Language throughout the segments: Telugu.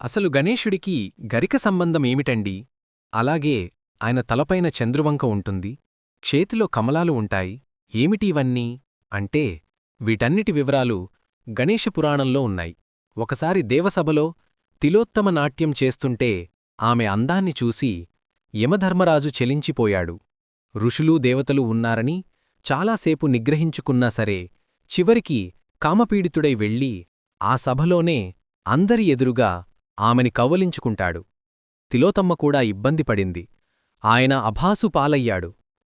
అసలు గణేశుడికి గరిక సంబంధమేమిటండి అలాగే ఆయన తలపైన చంద్రువంక ఉంటుంది చేతిలో కమలాలు ఉంటాయి ఏమిటివన్నీ అంటే వీటన్నిటి వివరాలు గణేశ పురాణంలో ఉన్నాయి. ఒకసారి దేవసభలో తిలోత్తమ నాట్యం చేస్తుంటే ఆమె అందాన్ని చూసి యమధర్మరాజు చెలించిపోయాడు. ఋషులూ దేవతలు ఉన్నారని చాలాసేపు నిగ్రహించుకున్నా సరే చివరికి కామపీడితుడై వెళ్ళి ఆ సభలోనే అందరి ఎదురుగా ఆమెని కవ్వలించుకుంటాడు తిలోతమ్మ కూడా ఇబ్బంది పడింది. ఆయన అభాసు పాలయ్యాడు.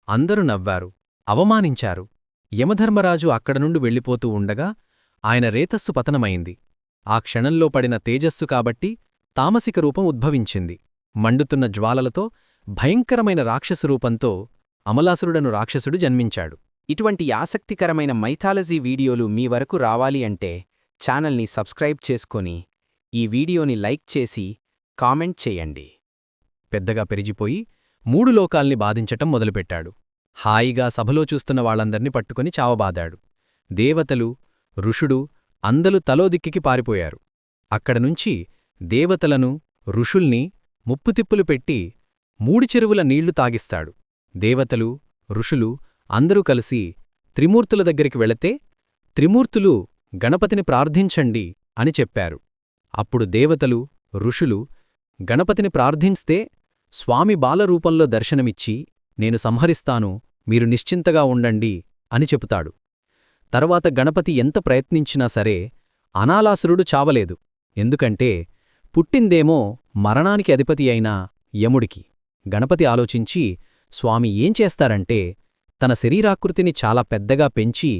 అందరూ నవ్వారు. అవమానించారు. యమధర్మరాజు అక్కడనుండి వెళ్ళిపోతూ ఉండగా ఆయన రేతస్సు పతనమైంది. ఆ క్షణంలో పడిన తేజస్సు కాబట్టి తామసిక రూపం ఉద్భవించింది. మండుతున్న జ్వాలలతో భయంకరమైన రాక్షసరూపంతో అమలాసురుడను రాక్షసుడు జన్మించాడు. ఇటువంటి ఆసక్తికరమైన మైథాలజీ వీడియోలు మీ వరకు రావాలి అంటే ఛానల్ని సబ్స్క్రైబ్ చేసుకొని ఈ వీడియోని లైక్ చేసి కామెంట్ చేయండి. పెద్దగా పెరిగిపోయి మూడు లోకాల్ని బాధించటం మొదలుపెట్టాడు. హాయిగా సభలో చూస్తున్న వాళ్ళందర్నీ పట్టుకుని చావబాదాడు. దేవతలు ఋషుడు అందలు తలోదిక్కికి పారిపోయారు. అక్కడనుంచి దేవతలను ఋషుల్ని ముప్పుతిప్పులు పెట్టి మూడు చెరువుల నీళ్ళు తాగిస్తాడు. దేవతలు ఋషులు అందరూ కలిసి త్రిమూర్తుల దగ్గరికి వెళితే త్రిమూర్తులు గణపతిని ప్రార్థించండి అని చెప్పారు. అప్పుడు దేవతలు ఋషులు గణపతిని ప్రార్థింస్తే స్వామి బాలరూపంలో దర్శనమిచ్చి నేను సంహరిస్తాను మీరు నిశ్చింతగా ఉండండి అని చెబుతాడు. తర్వాత గణపతి ఎంత ప్రయత్నించినా సరే అనాలాసురుడు చావలేదు. ఎందుకంటే పుట్టిందేమో మరణానికి అధిపతి అయిన యముడికి. గణపతి ఆలోచించి స్వామి ఏం చేస్తారంటే తన శరీరాకృతిని చాలా పెద్దగా పెంచి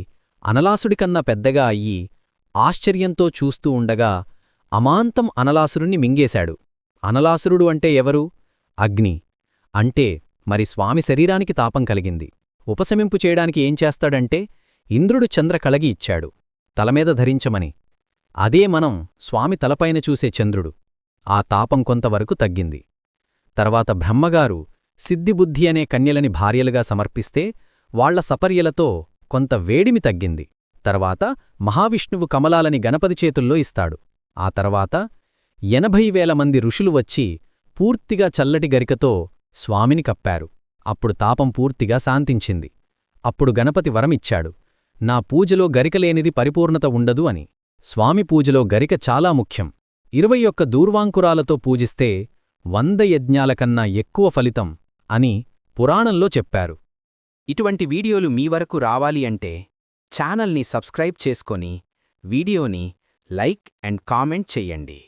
అనలాసుడికన్నా పెద్దగా అయ్యి ఆశ్చర్యంతో చూస్తూ ఉండగా అమాంతం అనలాసురుణ్ణి మింగేశాడు. అనలాసురుడు అంటే ఎవరు? అగ్ని. అంటే మరి స్వామి శరీరానికి తాపం కలిగింది. ఉపశమింపు చేయడానికి ఏం చేస్తాడంటే ఇంద్రుడు చంద్ర కలగి ఇచ్చాడు. తలమీద ధరించమని. అదే మనం స్వామి తలపైన చూసే చంద్రుడు. ఆ తాపం కొంతవరకు తగ్గింది. తర్వాత బ్రహ్మగారు సిద్ధిబుద్ధి అనే కన్యలని భార్యలుగా సమర్పిస్తే వాళ్ళ సపర్యలతో కొంత వేడిమి తగ్గింది. తర్వాత మహావిష్ణువు కమలాలని గణపతి చేతుల్లో ఇస్తాడు. ఆ తర్వాత ఎనభై వేల మంది ఋషులు వచ్చి పూర్తిగా చల్లటి గరికతో స్వామిని కప్పారు. అప్పుడు తాపం పూర్తిగా శాంతించింది. అప్పుడు గణపతి వరమిచ్చాడు. నా పూజలో గరికలేనిది పరిపూర్ణత ఉండదు అని. స్వామి పూజలో గరిక చాలా ముఖ్యం. ఇరవై ఒక్క దూర్వాంకురాలతో పూజిస్తే వంద యజ్ఞాలకన్నా ఎక్కువ ఫలితం అని పురాణంలో చెప్పారు. ఇటువంటి వీడియోలు మీ వరకు రావాలి అంటే ఛానల్ని సబ్స్క్రైబ్ చేసుకొని వీడియోని లైక్ అండ్ కామెంట్ చెయ్యండి